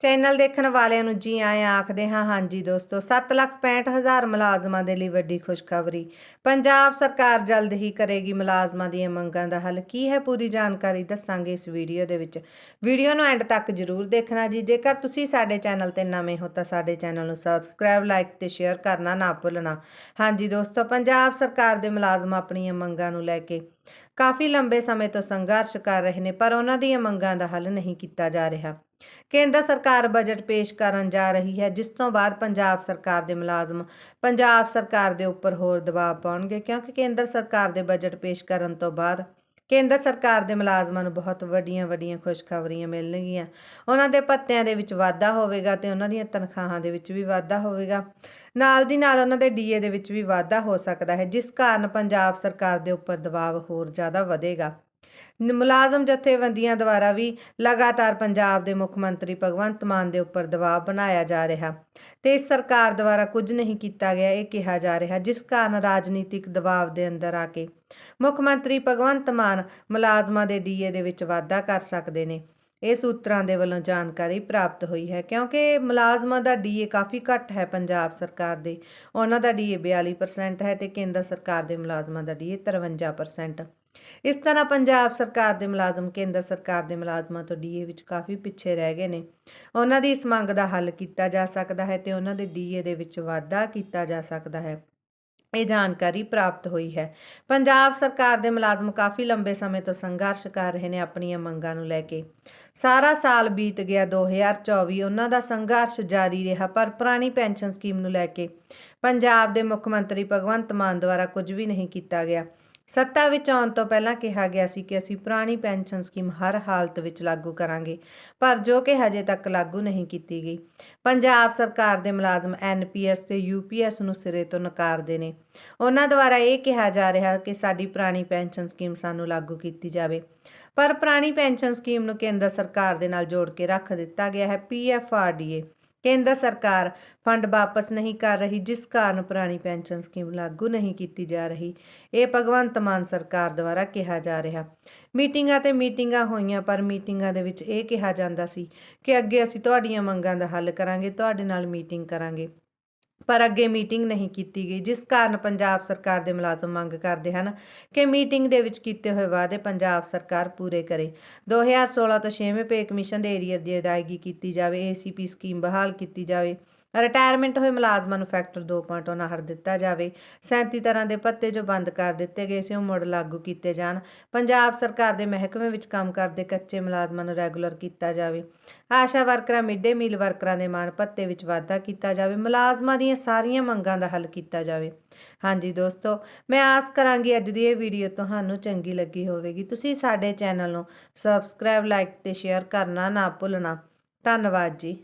Channel ਦੇਖਣ ਵਾਲਿਆਂ ਨੂੰ ਜੀ ਆਇਆਂ ਆਖਦੇ ਹਾਂ, ਹਾਂਜੀ ਦੋਸਤੋ 765000 ਮੁਲਾਜ਼ਮਾਂ ਦੇ ਲਈ ਵੱਡੀ ਖੁਸ਼ਖਬਰੀ। ਪੰਜਾਬ ਸਰਕਾਰ ਜਲਦ ਹੀ ਕਰੇਗੀ ਮੁਲਾਜ਼ਮਾਂ ਦੀਆਂ ਮੰਗਾਂ ਦਾ ਹੱਲ। ਕੀ ਹੈ ਪੂਰੀ ਜਾਣਕਾਰੀ ਦੱਸਾਂਗੇ ਇਸ ਵੀਡੀਓ ਦੇ ਵਿੱਚ। ਵੀਡੀਓ ਨੂੰ ਐਂਡ ਤੱਕ ਜਰੂਰ ਦੇਖਣਾ ਜੀ। ਜੇਕਰ ਤੁਸੀਂ ਸਾਡੇ ਚੈਨਲ ਤੇ ਨਵੇਂ ਹੋ ਤਾਂ ਸਾਡੇ ਚੈਨਲ ਨੂੰ ਸਬਸਕ੍ਰਾਈਬ, ਲਾਈਕ ਤੇ ਸ਼ੇਅਰ ਕਰਨਾ ਨਾ ਭੁੱਲਣਾ। ਹਾਂਜੀ ਦੋਸਤੋ, ਪੰਜਾਬ ਸਰਕਾਰ ਦੇ ਮੁਲਾਜ਼ਮ ਆਪਣੀਆਂ ਮੰਗਾਂ ਨੂੰ ਲੈ ਕੇ ਕਾਫੀ ਲੰਬੇ ਸਮੇਂ ਤੋਂ ਸੰਘਰਸ਼ ਕਰ ਰਹੇ ਨੇ, ਪਰ ਉਹਨਾਂ ਦੀਆਂ ਮੰਗਾਂ ਦਾ ਹੱਲ ਨਹੀਂ ਕੀਤਾ ਜਾ ਰਿਹਾ। ਕੇਂਦਰ ਸਰਕਾਰ ਬਜਟ ਪੇਸ਼ ਕਰਨ ਜਾ ਰਹੀ ਹੈ, ਜਿਸ ਤੋਂ ਬਾਅਦ ਪੰਜਾਬ ਸਰਕਾਰ ਦੇ ਮੁਲਾਜ਼ਮ, ਪੰਜਾਬ ਸਰਕਾਰ ਦੇ ਉੱਪਰ ਹੋਰ ਦਬਾਅ ਪਾਉਣਗੇ, ਕਿਉਂਕਿ ਕੇਂਦਰ ਸਰਕਾਰ ਦੇ ਬਜਟ ਪੇਸ਼ ਕਰਨ ਤੋਂ ਬਾਅਦ ਕੇਂਦਰ ਸਰਕਾਰ ਦੇ ਮੁਲਾਜ਼ਮਾਂ ਨੂੰ ਬਹੁਤ ਵੱਡੀਆਂ ਵੱਡੀਆਂ ਖੁਸ਼ਖਬਰੀਆਂ ਮਿਲਣਗੀਆਂ। ਉਹਨਾਂ ਦੇ ਭੱਤਿਆਂ ਦੇ ਵਿੱਚ ਵਾਧਾ ਹੋਵੇਗਾ ਤੇ ਉਹਨਾਂ ਦੀਆਂ ਤਨਖਾਹਾਂ ਦੇ ਵਿੱਚ ਵੀ ਵਾਧਾ ਹੋਵੇਗਾ। ਨਾਲ ਦੀ ਨਾਲ ਉਹਨਾਂ ਦੇ ਡੀਏ ਦੇ ਵਿੱਚ ਵੀ ਵਾਧਾ ਹੋ ਸਕਦਾ ਹੈ, ਜਿਸ ਕਾਰਨ ਪੰਜਾਬ ਸਰਕਾਰ ਦੇ ਉੱਪਰ ਦਬਾਅ ਹੋਰ ਜ਼ਿਆਦਾ ਵਧੇਗਾ। ਮੁਲਾਜ਼ਮ ਜਥੇਬੰਦੀਆਂ ਦੁਆਰਾ ਵੀ ਲਗਾਤਾਰ ਪੰਜਾਬ ਦੇ ਮੁੱਖ ਮੰਤਰੀ ਭਗਵੰਤ ਮਾਨ ਦੇ ਉੱਪਰ ਦਬਾਅ ਬਣਾਇਆ ਜਾ ਰਿਹਾ ਤੇ ਇਸ ਸਰਕਾਰ ਦੁਆਰਾ ਕੁਝ ਨਹੀਂ ਕੀਤਾ ਗਿਆ, ਇਹ ਕਿਹਾ ਜਾ ਰਿਹਾ, ਜਿਸ ਕਾਰਨ ਰਾਜਨੀਤਿਕ ਦਬਾਅ ਦੇ ਅੰਦਰ ਆ ਕੇ ਮੁੱਖ ਮੰਤਰੀ ਭਗਵੰਤ ਮਾਨ ਮੁਲਾਜ਼ਮਾਂ ਦੇ ਡੀਏ ਦੇ ਵਿੱਚ ਵਾਧਾ ਕਰ ਸਕਦੇ ਨੇ। ਇਹ ਸੂਤਰਾਂ ਦੇ ਵੱਲੋਂ ਜਾਣਕਾਰੀ ਪ੍ਰਾਪਤ ਹੋਈ ਹੈ, ਕਿਉਂਕਿ ਮੁਲਾਜ਼ਮਾਂ ਦਾ ਡੀਏ ਕਾਫੀ ਘੱਟ ਹੈ ਪੰਜਾਬ ਸਰਕਾਰ ਦੇ। ਉਹਨਾਂ ਦਾ ਡੀਏ 42% ਹੈ ਤੇ ਕੇਂਦਰ ਸਰਕਾਰ ਦੇ ਮੁਲਾਜ਼ਮਾਂ ਦਾ ਡੀਏ 53% ਇਸ ਤਰ੍ਹਾਂ ਪੰਜਾਬ ਸਰਕਾਰ ਦੇ ਮੁਲਾਜ਼ਮ, ਕੇਂਦਰ ਸਰਕਾਰ ਦੇ ਮੁਲਾਜ਼ਮਾਂ ਤੋਂ ਡੀਏ ਵਿੱਚ ਕਾਫੀ ਪਿੱਛੇ ਰਹਿ ਗਏ ਨੇ। ਉਹਨਾਂ ਦੀ ਇਸ ਮੰਗ ਦਾ ਹੱਲ ਕੀਤਾ ਜਾ ਸਕਦਾ ਹੈ ਤੇ ਉਹਨਾਂ ਦੇ ਡੀਏ ਦੇ ਵਿੱਚ ਵਾਧਾ ਕੀਤਾ ਜਾ ਸਕਦਾ ਹੈ। ਇਹ ਜਾਣਕਾਰੀ ਪ੍ਰਾਪਤ ਹੋਈ ਹੈ। ਪੰਜਾਬ ਸਰਕਾਰ ਦੇ ਮੁਲਾਜ਼ਮ ਕਾਫੀ ਲੰਬੇ ਸਮੇਂ ਤੋਂ ਸੰਘਰਸ਼ ਕਰ ਰਹੇ ਨੇ ਆਪਣੀਆਂ ਮੰਗਾਂ ਨੂੰ ਲੈ ਕੇ। ਸਾਰਾ ਸਾਲ ਬੀਤ ਗਿਆ 2024 ਉਹਨਾਂ ਦਾ ਸੰਘਰਸ਼ ਜਾਰੀ ਰਿਹਾ ਪਰ ਪੁਰਾਣੀ ਪੈਨਸ਼ਨ ਸਕੀਮ ਨੂੰ ਲੈ ਕੇ ਪੰਜਾਬ ਦੇ ਮੁੱਖ ਮੰਤਰੀ ਭਗਵੰਤ ਮਾਨ ਦੁਆਰਾ ਕੁਝ ਵੀ ਨਹੀਂ ਕੀਤਾ ਗਿਆ। ਸੱਤਾ ਵਿੱਚ ਆਉਣ ਤੋਂ ਪਹਿਲਾਂ ਕਿਹਾ ਗਿਆ ਸੀ ਕਿ ਅਸੀਂ ਪੁਰਾਣੀ ਪੈਨਸ਼ਨ ਸਕੀਮ ਹਰ ਹਾਲਤ ਵਿੱਚ ਲਾਗੂ ਕਰਾਂਗੇ, ਪਰ ਜੋ ਕਿ ਹਜੇ ਤੱਕ ਲਾਗੂ ਨਹੀਂ ਕੀਤੀ ਗਈ। ਪੰਜਾਬ ਸਰਕਾਰ ਦੇ ਮੁਲਾਜ਼ਮ ਐਨਪੀਐਸ ਤੇ ਯੂਪੀਐਸ ਨੂੰ ਸਿਰੇ ਤੋਂ ਨਕਾਰਦੇ ਨੇ। ਉਹਨਾਂ ਦੁਆਰਾ ਇਹ ਕਿਹਾ ਜਾ ਰਿਹਾ ਕਿ ਸਾਡੀ ਪੁਰਾਣੀ ਪੈਨਸ਼ਨ ਸਕੀਮ ਸਾਨੂੰ ਲਾਗੂ ਕੀਤੀ ਜਾਵੇ। ਪਰ ਪੁਰਾਣੀ ਪੈਨਸ਼ਨ ਸਕੀਮ ਨੂੰ ਕੇਂਦਰ ਸਰਕਾਰ ਦੇ ਨਾਲ ਜੋੜ ਕੇ ਰੱਖ ਦਿੱਤਾ ਗਿਆ ਹੈ ਪੀਐਫਆਰਡੀਏ ਕੇਂਦਰ ਸਰਕਾਰ ਫੰਡ ਵਾਪਸ ਨਹੀਂ ਕਰ ਰਹੀ, ਜਿਸ ਕਾਰਨ ਪੁਰਾਣੀ ਪੈਨਸ਼ਨ ਸਕੀਮ ਲਾਗੂ ਨਹੀਂ ਕੀਤੀ ਜਾ ਰਹੀ। ਇਹ ਭਗਵੰਤ ਮਾਨ ਸਰਕਾਰ ਦੁਆਰਾ ਕਿਹਾ ਜਾ ਰਿਹਾ। ਮੀਟਿੰਗਾਂ ਤੇ ਮੀਟਿੰਗਾਂ ਹੋਈਆਂ, ਪਰ ਮੀਟਿੰਗਾਂ ਦੇ ਵਿੱਚ ਇਹ ਕਿਹਾ ਜਾਂਦਾ ਸੀ ਕਿ ਅੱਗੇ ਅਸੀਂ ਤੁਹਾਡੀਆਂ ਮੰਗਾਂ ਦਾ ਹੱਲ ਕਰਾਂਗੇ, ਤੁਹਾਡੇ ਨਾਲ ਮੀਟਿੰਗ ਕਰਾਂਗੇ। ਪਰ ਅੱਗੇ ਮੀਟਿੰਗ ਨਹੀਂ ਕੀਤੀ ਗਈ, ਜਿਸ ਕਾਰਨ ਪੰਜਾਬ ਸਰਕਾਰ ਦੇ ਮੁਲਾਜ਼ਮ ਮੰਗ ਕਰਦੇ ਹਨ ਕਿ ਮੀਟਿੰਗ ਦੇ ਵਿੱਚ ਕੀਤੇ ਹੋਏ ਵਾਅਦੇ ਪੰਜਾਬ ਸਰਕਾਰ ਪੂਰੇ ਕਰੇ। 2016 ਤੋਂ 6ਵੇਂ ਪੇ ਕਮਿਸ਼ਨ ਦੇ ਏਰੀਅਰ ਦੀ ਅਦਾਇਗੀ ਕੀਤੀ ਜਾਵੇ, ਏਸੀਪੀ ਸਕੀਮ ਬਹਾਲ ਕੀਤੀ ਜਾਵੇ। ਰਿਟਾਇਰਮੈਂਟ ਹੋਏ ਮੁਲਾਜ਼ਮਾਂ ਨੂੰ ਫੈਕਟਰ 2.9 ਦਿੱਤਾ ਜਾਵੇ। 37 ਤਰ੍ਹਾਂ ਦੇ ਭੱਤੇ ਜੋ ਬੰਦ ਕਰ ਦਿੱਤੇ ਗਏ ਸੀ, ਉਹ ਮੁੜ ਲਾਗੂ ਕੀਤੇ ਜਾਣ। ਪੰਜਾਬ ਸਰਕਾਰ ਦੇ ਮਹਿਕਮੇ ਵਿੱਚ ਕੰਮ ਕਰਦੇ ਕੱਚੇ ਮੁਲਾਜ਼ਮਾਂ ਨੂੰ ਰੈਗੂਲਰ ਕੀਤਾ ਜਾਵੇ। ਆਸ਼ਾ ਵਰਕਰਾਂ, ਮਿਡ-ਡੇ ਮੀਲ ਵਰਕਰਾਂ ਦੇ ਮਾਣ ਭੱਤੇ ਵਿੱਚ ਵਾਧਾ ਕੀਤਾ ਜਾਵੇ। ਮੁਲਾਜ਼ਮਾਂ ਦੀਆਂ ਸਾਰੀਆਂ ਮੰਗਾਂ ਦਾ ਹੱਲ ਕੀਤਾ ਜਾਵੇ। ਹਾਂਜੀ ਦੋਸਤੋ, ਮੈਂ ਆਸ ਕਰਾਂਗੀ ਅੱਜ ਦੀ ਇਹ ਵੀਡੀਓ ਤੁਹਾਨੂੰ ਚੰਗੀ ਲੱਗੀ ਹੋਵੇਗੀ। ਤੁਸੀਂ ਸਾਡੇ ਚੈਨਲ ਨੂੰ ਸਬਸਕ੍ਰਾਈਬ ਲਾਈਕ ਤੇ ਸ਼ੇਅਰ ਕਰਨਾ ਨਾ ਭੁੱਲਣਾ। ਧੰਨਵਾਦ ਜੀ।